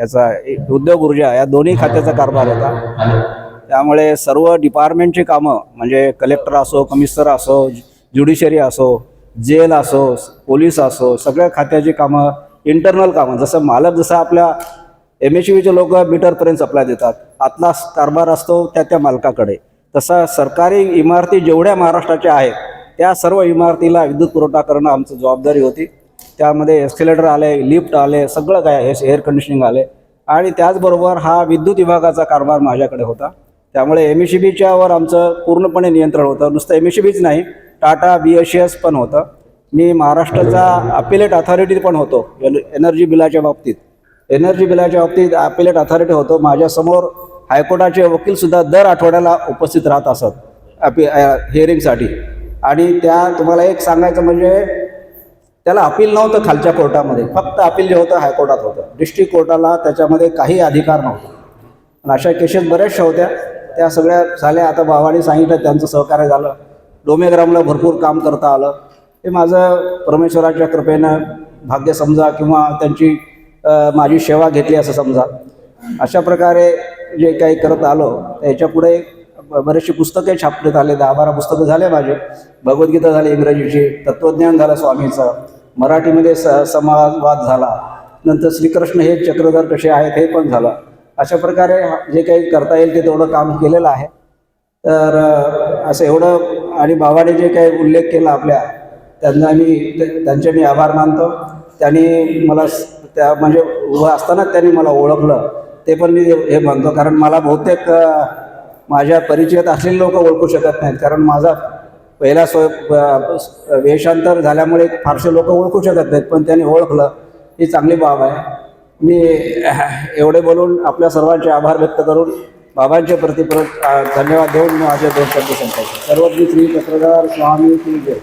याचा उद्योग ऊर्जा या दोन्ही खात्याचा कारभार होता. त्यामुळे सर्व डिपार्टमेंटची कामं म्हणजे कलेक्टर असो कमिशनर असो ज्युडिशरी असो जेल असो पोलीस असो सगळ्या खात्याची कामं इंटरनल कामं. जसं मालक जसं आपल्या एम एच व्हीचे लोक मीटरपर्यंत सप्लाय देतात आतला कारभार असतो त्या त्या मालकाकडे. तसा सरकारी इमारती जेवढ्या महाराष्ट्राच्या आहेत त्या सर्व इमारतीला विद्युत पुरवठा करणं आमची जबाबदारी होती. त्यामध्ये एस्केलेटर आले लिफ्ट आले सगळं काय हे एअर कंडिशनिंग आले. आणि त्याचबरोबर हा विद्युत विभागाचा कारभार माझ्याकडे होता. त्यामुळे एम एस बीच्यावर आमचं पूर्णपणे नियंत्रण होतं. नुसतं एम एस बीच नाही टाटा बी एस एस पण होतं. मी महाराष्ट्राचा अपिलेट अथॉरिटी पण होतो एन एनर्जी बिलाच्या बाबतीत. एनर्जी बिलाच्या बाबतीत अपिलेट अथॉरिटी होतो. माझ्यासमोर हायकोर्टाचे वकीलसुद्धा दर आठवड्याला उपस्थित राहत असत अपि हिअरिंगसाठी आणि त्या तुम्हाला एक सांगायचं म्हणजे त्याला अपील नव्हतं खालच्या कोर्टामध्ये. फक्त अपील जे होतं हायकोर्टात होतं. डिस्ट्रिक्ट कोर्टाला त्याच्यामध्ये काही अधिकार नव्हता. आणि अशा केसेस बऱ्याचशा होत्या. त्या सगळ्या झाल्या. आता भावाने सांगितलं त्यांचं सहकार्य झालं. डोमेग्रामला भरपूर काम करता आलं. हे माझं परमेश्वराच्या कृपेनं भाग्य समजा किंवा त्यांची माझी सेवा घेतली असं समजा. अशा प्रकारे जे काही करत आलो याच्यापुढे बरेचशी पुस्तके छापण्यात आले दहा बारा पुस्तकं झाले माझे. भगवद्गीता झाली इंग्रजीची तत्त्वज्ञान झालं स्वामीचं मराठीमध्ये स समाजवाद झाला. नंतर श्रीकृष्ण हे चक्रधर कसे आहेत हे पण झालं. अशा प्रकारे जे काही करता येईल ते तेवढं काम केलेलं आहे. तर असं एवढं आणि बाबाने जे काही उल्लेख केला आपल्या त्यांना मी ते- त्यांचे मी आभार मानतो. त्यांनी मला त्या म्हणजे उभं असताना त्यांनी मला ओळखलं. ते पण मी हे म्हणतो कारण मला बहुतेक माझ्या परिचयात असलेले लोक ओळखू शकत नाहीत कारण माझा पहिला स्व वेषांतर वेशांतर झाल्यामुळे फारसे लोक ओळखू शकत नाहीत पण त्यांनी ओळखलं. ही चांगली बाब आहे. मी एवढे बोलून आपल्या सर्वांचे आभार व्यक्त करून बाबांचे प्रति परत धन्यवाद देऊन मी माझे दोन शब्द संपवतो. सर्वज्ञ श्री पत्रकार स्वामी की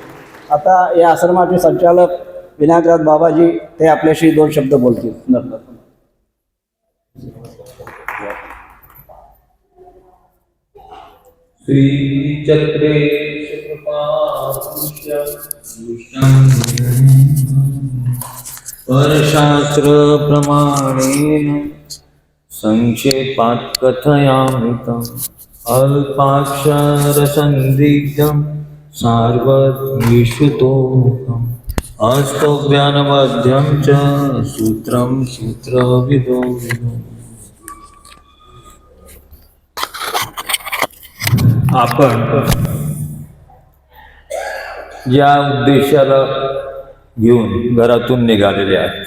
आता या आश्रमाचे संचालक विनायकराज बाबाजी ते आपल्याशी दोन शब्द बोलतील. धन्यवाद. श्रीचक्रे परशास्त्र प्रमाणेन संक्षेपात् कथयामृतम् अल्पाक्षरसन्दिग्धं सार्वद्विश्रुतोऽहम् अस्तोज्ञानमध्यं च सूत्रं सूत्रविदो विदो आपण या उद्देशाला घेऊन घरातून निघालेले आहेत.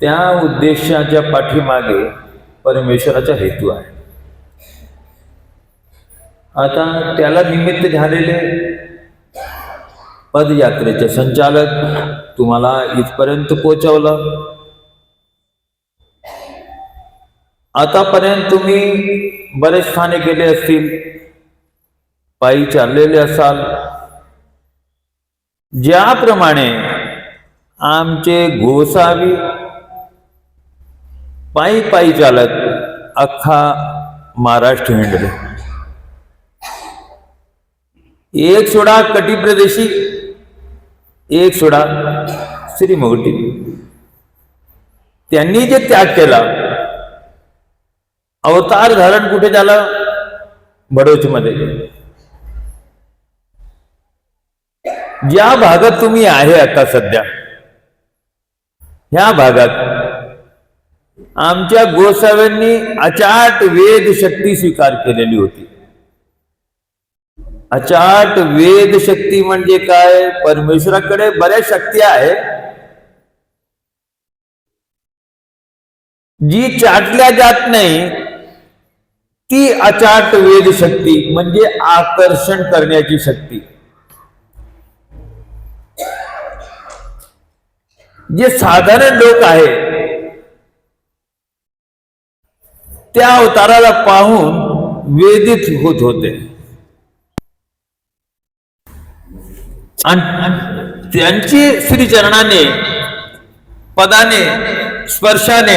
त्या उद्देशाच्या पाठीमागे परमेश्वराचा हेतू आहे. आता त्याला निमित्त झालेले पदयात्रेचे संचालक तुम्हाला इथपर्यंत पोहोचवलं. आतापर्यंत तुम्ही बरेच ठाणे गेले असतील पायी चाललेले असाल. ज्याप्रमाणे आमचे गोसावी पायी पायी चालत अख्खा महाराष्ट्र हिंडले. एक सोडा कटी प्रदेशी एक सोडा श्रीमुगटी. त्यांनी जे त्याग केला अवतार धारण कुठे झालं? बडोचमध्ये. ज्या भागात तुम्ही आहे आता सध्या ह्या भागात आमच्या गोसाव्यांनी अचाट वेद शक्ती स्वीकार केलेली होती. अचाट वेद शक्ती म्हणजे काय? परमेश्वराकडे बऱ्याच शक्ती आहेत. जी चाटल्या जात नाही ती अचाट वेद शक्ती म्हणजे आकर्षण करण्याची शक्ती. जे साधारण लोक आहेत त्या अवताराला पाहून वेदित होत होते. आणि त्यांची श्रीचरणाने पदाने स्पर्शाने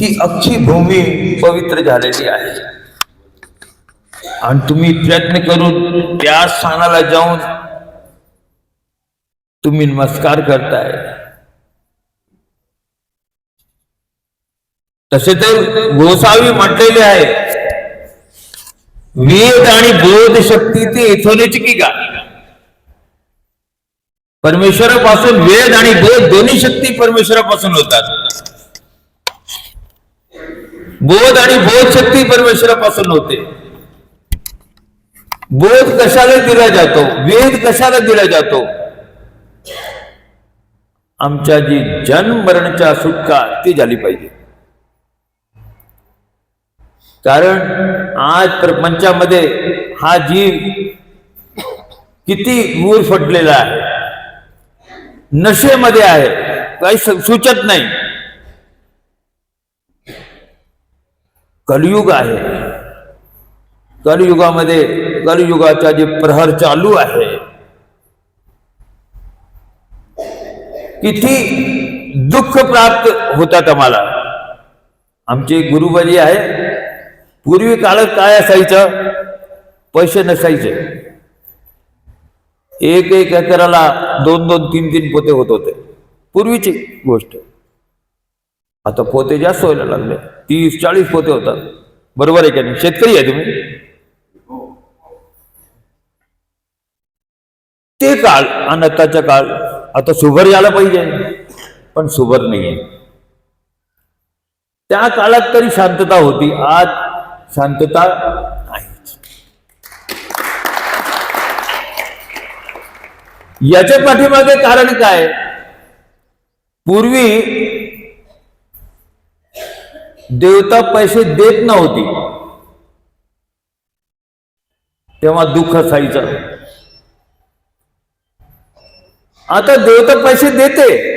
ही अख्खी भूमी पवित्र झालेली आहे. आणि तुम्ही प्रयत्न करून त्या स्थानाला जाऊन तुम्ही नमस्कार करताय. तसे तर गोसावी म्हटलेले आहे वेद आणि बोध शक्ती ते इथोनेची की का? परमेश्वरापासून वेद आणि बोध दोन्ही शक्ती परमेश्वरापासून होतात. बोध आणि बोध शक्ती परमेश्वरापासून होते. बोध कशाला दिला जातो? वेद कशाला दिला जातो? आमच्या जी जन्म मरणच्या सुटका ती झाली पाहिजे. कारण आज प्रपंचामध्ये हा जीव किती मूर फटलेला आहे. नशेमध्ये आहे. काही सूचत नाही. कलयुग आहे. कलयुगामध्ये कलयुगाचा जे प्रहर चालू आहे किती दुःख प्राप्त होतात आम्हाला. आमचे गुरुबाजी आहे पूर्वी काळात काय असायचं? पैसे नसायचे. एक एक एकराला दोन दोन तीन तीन पोते होत होते. पूर्वीची गोष्ट. आता पोते जास्त व्हायला लागले. तीस चाळीस पोते होतात. बरोबर आहे का नाही? शेतकरी आहे तुम्ही? ते काळ आणि आताचा काळ. आता सुभर यायला पाहिजे. पण सुभर नाहीये. त्या काळात तरी शांतता होती. आज शांतता नाही याच्या पाठीमागे कारण काय? पूर्वी देवता पैसे देत नव्हती. तेव्हा दुःख असायचं. आता देवता पैसे देते.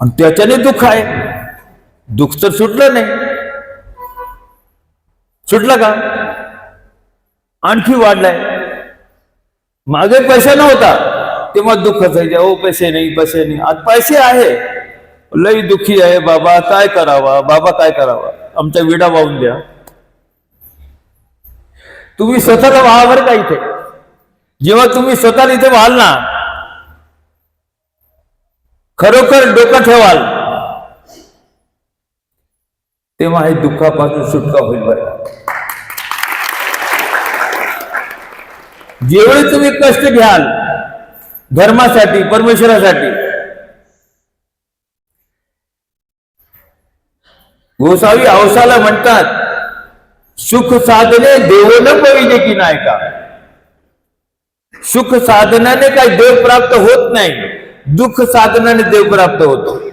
आणि त्याच्याने दुःख आहे. दुःख तर सुटलं नाही. सुटलं का? आणखी वाढलाय. मागे पैसा नव्हता. तेव्हा दुःख असायचे ओ पैसे नाही पैसे नाही. आज पैसे आहे. लई दुःखी आहे बाबा काय करावा? बाबा काय करावा? आमचा विडा वाहून द्या. तुम्ही स्वतःला व्हा बरं का इथे. जेव्हा तुम्ही स्वतःला इथे व्हाल ना खरोखर डोकं ठेवाल तेव्हा हे दुःखापासून सुटका होईल बरं जेवढे तुम्ही कष्ट घ्याल धर्मासाठी परमेश्वरासाठी गोसावी अवसाला म्हणतात सुख साधने देवोन पविजे की नाही का? सुख साधनाने काही देव प्राप्त होत नाही दुःख साधनाने देव प्राप्त होतो.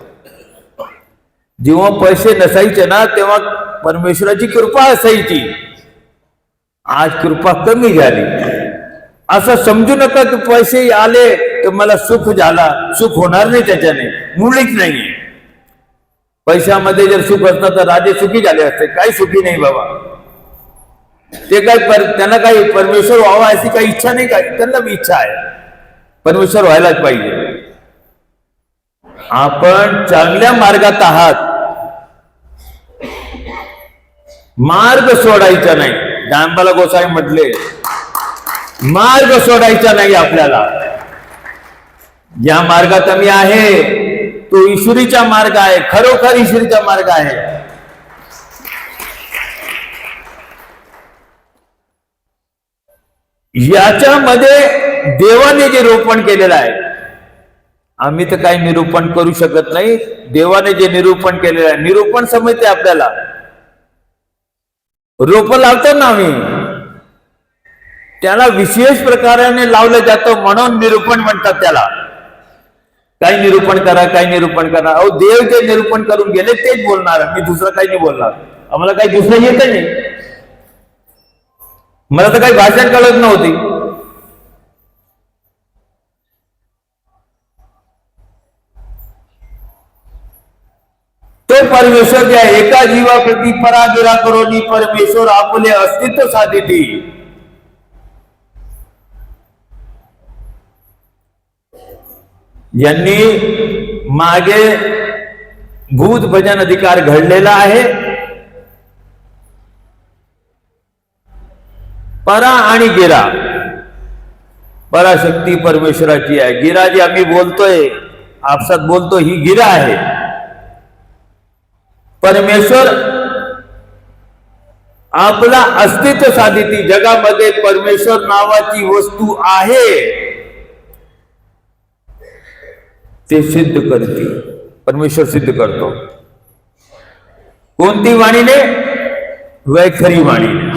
जेव्हा पैसे नसायचे ना तेव्हा परमेश्वराची कृपा असायची. आज कृपा कमी झाली. असं समजू नका की पैसे आले तर मला सुख झाला. सुख होणार नाही त्याच्याने. मुळीच नाहीये. पैशामध्ये जर सुख असतं तर राजे सुखी झाले असते. काही सुखी नाही बाबा. ते काय पर त्यांना काही परमेश्वर व्हावा अशी काही इच्छा नाही काय त्यांना इच्छा आहे. परमेश्वर व्हायलाच पाहिजे. आपण चांगल्या मार्गात आहात. मार्ग सोडायचा नाही. दांबाला गोसाई म्हटले मार्ग सोडायचा नाही आपल्याला. ज्या मार्गात आम्ही आहे. तो ईश्वरीचा मार्ग आहे खरोखर ईश्वरीचा मार्ग आहे. याच्यामध्ये देवाने जे रोपण केलेलं आहे आम्ही तर काही निरूपण करू शकत नाही देवाने जे निरूपण केलेलं आहे निरूपण समजते आपल्याला. रोप लावतो ना आम्ही त्याला विशेष प्रकाराने लावलं जातं म्हणून निरूपण म्हणतात त्याला. काही निरूपण करा काही निरूपण करा. अहो देव ते निरूपण करून गेले तेच बोलणार. मी दुसरं काही नाही बोलणार. आम्हाला काही दुसरं येत नाही. मला तर काही भाषण कळत नव्हती. तो परमेश्वर त्या एका जीवाप्रती परागिरा करोनी परमेश्वर आपले अस्तित्व साधिती. यांनी मागे भूत भजन अधिकार घडलेला आहे. परा आणि गिरा. पराशक्ती परमेश्वराची आहे. गिरा जी आम्ही बोलतोय आपसात बोलतो ही गिरा आहे. परमेश्वर आपला अस्तित्व साधिती. जगामध्ये परमेश्वर नावाची वस्तू आहे. ते सिद्ध करते परमेश्वर सिद्ध करतो. कोणती वाणीने? वैखरी वाणीने.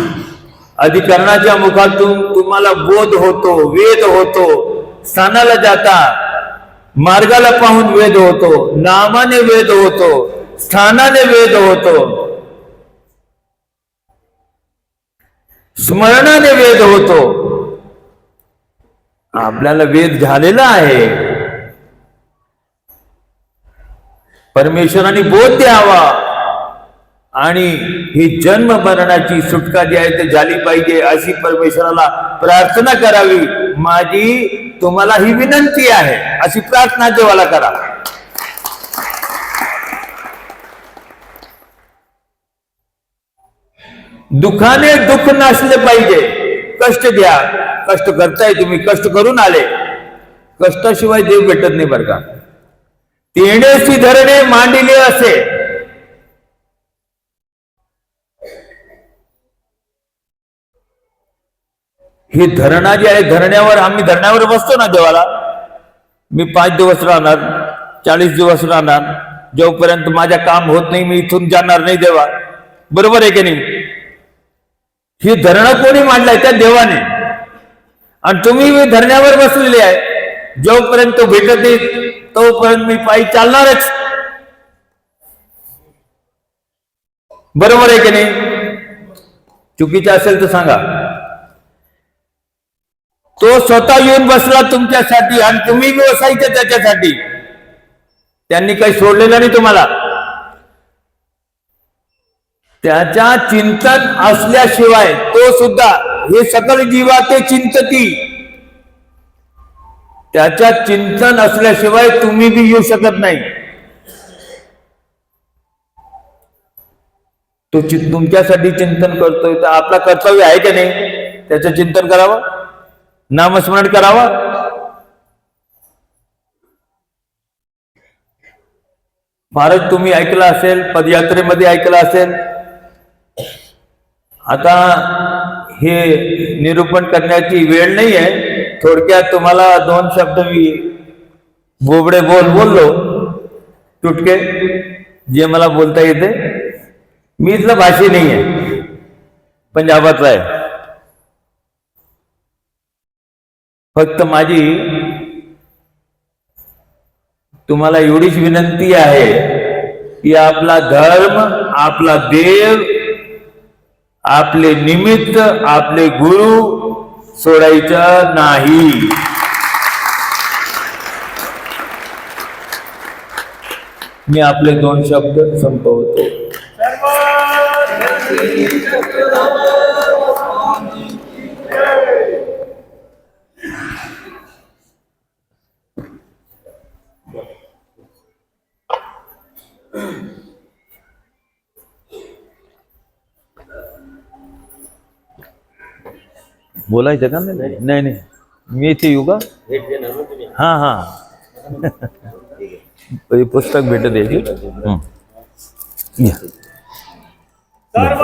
अधिकरणाच्या मुखातून तुम्हाला बोध होतो वेद होतो. स्थानाला जाता मार्गाला पाहून वेद होतो नामाने वेद होतो स्थानाने वेद होतो. स्मरणाने वेद होतो. आपल्याला वेद झालेला आहे. परमेश्वराने बोध द्यावा. आणि ही जन्म मरणाची सुटका जी आहे ते झाली पाहिजे अशी परमेश्वराला प्रार्थना करावी. माझी तुम्हाला ही विनंती आहे. अशी प्रार्थना देवाला करा. दुखाने दुःख नसले पाहिजे. कष्ट घ्या. कष्ट करताय तुम्ही कष्ट करून आले. कष्टाशिवाय देव भेटत नाही बरं का? तेणेसी धरणे मांडिले असे. ही धरणा जी आहे धरण्यावर आम्ही धरण्यावर बसतो ना देवाला. मी पाच दिवस राहणार चाळीस दिवस राहणार. जोपर्यंत माझ्या काम होत नाही मी इथून जाणार नाही देवा. बरोबर आहे की नाही? ही धरणं कोणी मांडलाय त्या देवाने. आणि तुम्ही धरण्यावर बसलेले आहे. जोपर्यंत भेटत नाही तोपर्यंत मी पायी चालणारच. बरोबर आहे की नाही? चुकीचं असेल तर सांगा. तो स्वतः येऊन बसला तुमच्यासाठी आणि तुम्ही बसायचे त्याच्यासाठी. त्यांनी काही सोडलेलं नाही तुम्हाला. त्याच्या चिंतन असल्याशिवाय तो सुद्धा हे सकल जीवा ते चिंतती. त्याच्या चिंतन असल्याशिवाय तुम्ही बी येऊ शकत नाही. तो तुमच्यासाठी चिंतन करतोय. तर आपला कर्तव्य आहे की नाही? त्याचं चिंतन करावं? नामस्मरण करावं? फारच तुम्ही ऐकलं असेल पदयात्रेमध्ये ऐकलं असेल. आता हे निरूपण करण्याची वेळ नाही आहे थोडक्यात तुम्हाला दोन शब्द मी बोबडे बोल बोललो. तुटके जे मला बोलता येते. मी इथलं भाषी नाही आहे. पंजाबातला आहे. फक्त माझी तुम्हाला एवढीच विनंती आहे की आपला धर्म आपला देव आपले निमित्त आपले गुरु सोडायचं नाही. मी आपले दोन शब्द संपवतो. बोलायचं का नाही? नाही नाही. मी इथे येऊ का? हां हां. पुस्तक भेटत याची या. सर्व